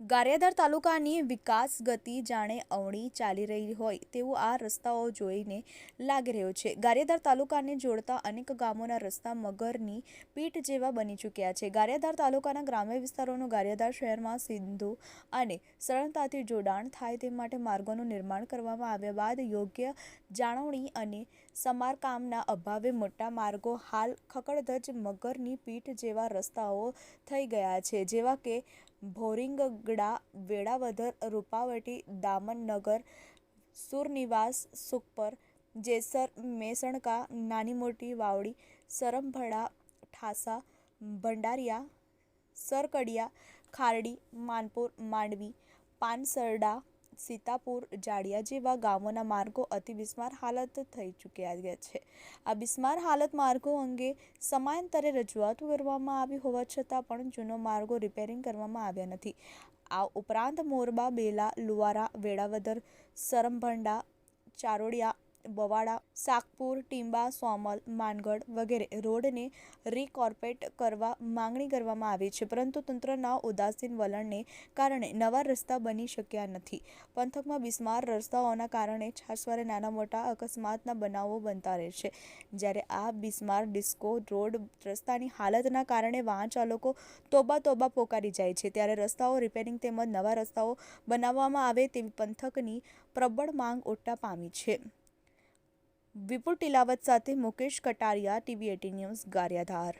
ગારિયાધાર તાલુકાની વિકાસ ગતિ જાણે અવણી ચાલી રહી હોય તેવું આ રસ્તાઓ જોઈને લાગી રહ્યો છે. ગારિયાધાર તાલુકાને જોડતા અનેક ગામોના રસ્તા મગરની પીઠ જેવા બની ચૂક્યા છે. ગારિયાધાર તાલુકાના ગ્રામ્ય વિસ્તારોનું ગારિયાધાર શહેરમાં સિંધુ અને સરળતાથી જોડાણ થાય તે માટે માર્ગોનું નિર્માણ કરવામાં આવ્યા બાદ યોગ્ય જાળવણી અને સમારકામના અભાવે મોટા માર્ગો હાલ ખકડધજ મગરની પીઠ જેવા રસ્તાઓ થઈ ગયા છે. જેવા કે भोरिंगगडा वेळावधर रुपावटी दामननगर सुरनिवास सुखपर जेसर मेसणका नानीमोठी वावडी सरमभडा ठासा भंडारिया सरकडिया खारडी मानपूर मांडवी पानसरडा સીતાપુર, જાડિયા જેવા ગામોના માર્ગો અતિ બિસ્માર હાલત થઈ ચૂક્યા છે. આ બિસ્માર હાલત માર્ગો અંગે સમાંતરે રજૂઆતો કરવામાં આવી હોવા છતાં પણ જૂનો માર્ગો રિપેરિંગ કરવામાં આવ્યા નથી. આ ઉપરાંત મોરબા, બેલા, લુવારા, વેળાવદર, સરમભંડા, ચારોડિયા બવાડા સાકપુર ટીંબા, સોમલ, માનગઢ વગેરે રોડને રીકોર્પેટ કરવા માંગણી કરવામાં આવી છે. પરંતુ તંત્રના ઉદાસીન વલણને કારણે નવા રસ્તા બની શક્યા નથી. પંથકમાં બિસ્માર રસ્તાઓના કારણે છાસવારે નાના મોટા અકસ્માતના બનાવો બનતા રહે છે. જ્યારે આ બિસ્માર ડિસ્કો રોડ રસ્તાની હાલતના કારણે વાહન ચાલકો તોબા તોબા પોકારી જાય છે. ત્યારે રસ્તાઓ રિપેરિંગ તેમજ નવા રસ્તાઓ બનાવવામાં આવે તેવી પંથકની પ્રબળ માંગ ઉઠવા પામી છે. વિપુલ ટિલાવત સાથે Mukesh Kataria TV AT news Gariadhar.